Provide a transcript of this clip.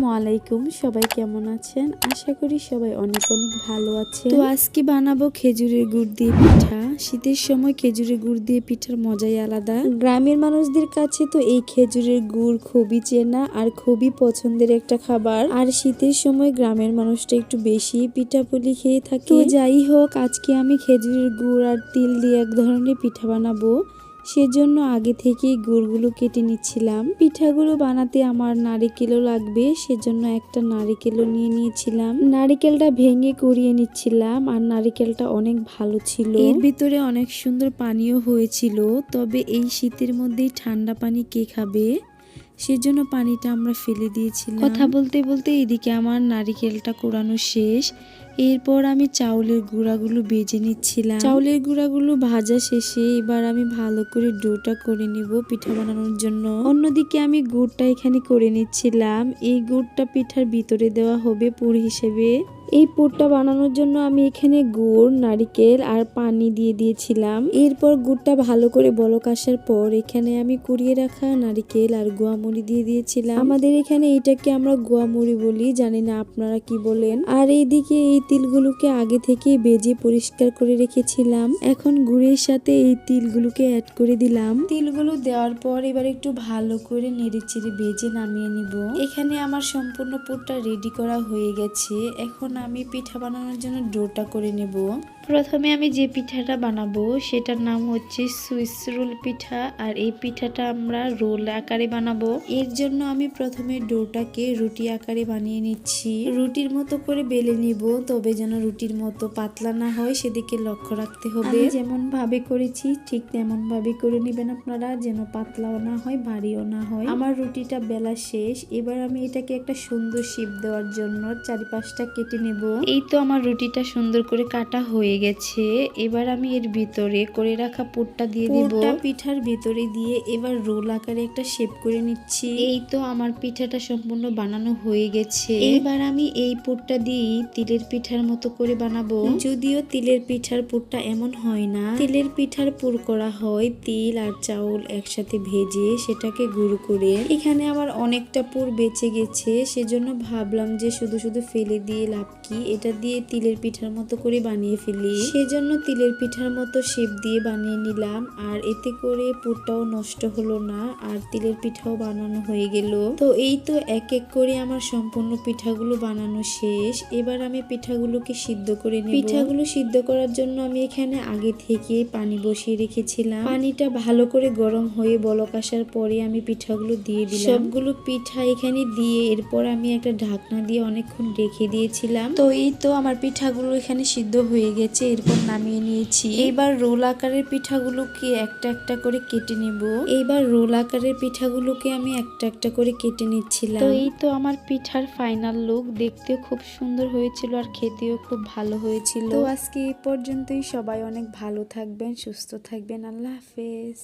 আসসালামু আলাইকুম, সবাই কেমন আছেন? আশা করি সবাই অনেক অনেক ভালো আছে তো আজকে বানাবো খেজুরের গুড় দিয়ে পিঠা। শীতের সময় খেজুরের গুড় দিয়ে পিঠার মজাই আলাদা। গ্রামের মানুষদের কাছে তো এই খেজুরের গুড় খুবই চেনা আর খুবই পছন্দের একটা খাবার। আর শীতের সময় গ্রামের মানুষটা একটু বেশি পিঠাপুলি খেয়ে থাকে। তো যাই হোক, আজকে আমি খেজুরের গুড় আর তিল দিয়ে এক ধরনের পিঠা বানাবো। সেজন্য আগে থেকেই গুড়গুলো কেটে নিচ্ছিলাম। পিঠাগুলো বানাতে আমার নারিকেলও লাগবে, সেজন্য একটা নারিকেলও নিয়ে নিয়েছিলাম। নারিকেলটা ভেঙে করিয়ে নিচ্ছিলাম, আর নারিকেলটা অনেক ভালো ছিল। এর ভিতরে অনেক সুন্দর পানীয় হয়েছিল, তবে এই শীতের মধ্যেই ঠান্ডা পানি কে খাবে? সেজন্য পানিটা আমরা ফেলে দিয়েছিলাম। কথা বলতে বলতে এদিকে আমার নারিকেলটা কোরানো শেষ। এরপর আমি চাউলের গুঁড়াগুলো বেজে নিচ্ছিলাম। চাউলের গুঁড়াগুলো ভাজা শেষে এবার আমি ভালো করে ডোটা করে নিব পিঠা বানানোর জন্য। অন্যদিকে আমি গুড়টা এখানে করে নিচ্ছিলাম। এই গুড়টা পিঠার ভিতরে দেওয়া হবে পুর হিসেবে। এই পুরটা বানানোর জন্য আমি এখানে গুড়, নারিকেল আর পানি দিয়ে দিয়েছিলাম। এরপর গুড়টা ভালো করে বলক আসার পর এখানে আমি কুড়িয়ে রাখা নারিকেল আর গোয়ামুড়ি দিয়ে দিয়েছিলাম। আমাদের এখানে এটাকে আমরা গোয়ামুড়ি বলি, জানি না আপনারা কি বলেন। আর এইদিকে এই তিলগুলোকে আগে থেকে বেজে পরিষ্কার করে রেখেছিলাম। এখন গুড়ের সাথে এই তিলগুলোকে অ্যাড করে দিলাম। তিলগুলো দেওয়ার পর এবার একটু ভালো করে নেড়ে চেড়ে বেজে নামিয়ে নিব। এখানে আমার সম্পূর্ণ পুরটা রেডি করা হয়ে গেছে। এখন আমি পিঠা বানানোর জন্য ডোটা করে নেব। প্রথমে আমি যে পিঠাটা বানাবো সেটার নাম হচ্ছে সুইস রোল পিঠা আর এই পিঠাটা আমরা রোল আকারে বানাবো। এর জন্য আমি প্রথমে ডোটাকে রুটি আকারে বানিয়ে নিচ্ছি। রুটির মতো করে বেলে নিব তবে যেন রুটির মতো পাতলা না হয় সেদিকে লক্ষ্য রাখতে হবে। যেমন ভাবে করেছি ঠিক তেমন ভাবে করে নেবেন আপনারা যেন পাতলাও না হয় ভারীও না হয়। আমার রুটিটা বেলা শেষ এবার আমি এটাকে একটা সুন্দর শিপ দেওয়ার জন্য চারিপাশটা কেটে নেব। এই তো আমার রুটিটা সুন্দর করে কাটা হয়ে গেছে। এবার আমি এর ভিতরে করে রাখা পুরটা দিয়ে দিব। পিঠার ভিতরে দিয়ে এবার রোল আকারে একটা শেপ করে নিচ্ছি। এই তো আমার পিঠাটা সম্পূর্ণ বানানো হয়ে গেছে। এবার আমি এই পুরটা দিয়ে তিলের পিঠার মতো করে বানাবো। যদিও তিলের পিঠার পুরটা এমন হয় না। তিলের পিঠার পুর করা হয় তিল আর চাউল একসাথে ভেজে সেটাকে গুঁড়ো করে। এখানে আমার অনেকটা পুর বেঁচে গেছে। সেজন্য ভাবলাম যে শুধু শুধু ফেলে দিয়ে লাভ কি এটা দিয়ে তিলের পিঠার মতো করে বানিয়ে ফেলি? সেজন্য তিলের পিঠার মতো শেপ দিয়ে বানিয়ে নিলাম, আর এতে করে পুরটাও নষ্ট হলো না, আর তিলের পিঠাও বানানো হয়ে গেল। তো এই তো এক এক করে আমার সম্পূর্ণ পিঠাগুলো বানানো শেষ। এবার আমি পিঠাগুলোকে সিদ্ধ করে নিই পিঠাগুলো সিদ্ধ করার জন্য আমি এখানে আগে থেকে পানি বসিয়ে রেখেছিলাম। পানিটা ভালো করে গরম হয়ে বলক আসার পরে আমি পিঠাগুলো দিয়ে দিলাম। সবগুলো পিঠা এখানে দিয়ে এরপর আমি একটা ঢাকনা দিয়ে অনেকক্ষণ রেখে দিয়েছিলাম। তো এই তো আমার পিঠাগুলো এখানে সিদ্ধ হয়ে গেছে এরপর নামিয়ে নিয়েছি। এবার রোল আকারের পিঠাগুলোকে একটা একটা করে কেটে নেব। এইবার রোল আকারের পিঠাগুলোকে আমি একটা একটা করে কেটে নিচ্ছিলাম। তো এই তো আমার পিঠার ফাইনাল লুক দেখতেও খুব সুন্দর হয়েছিল আর খেতেও খুব ভালো হয়েছিল। তো আজকে এই পর্যন্তই। সবাই অনেক ভালো থাকবেন সুস্থ থাকবেন। আল্লাহ হাফেজ।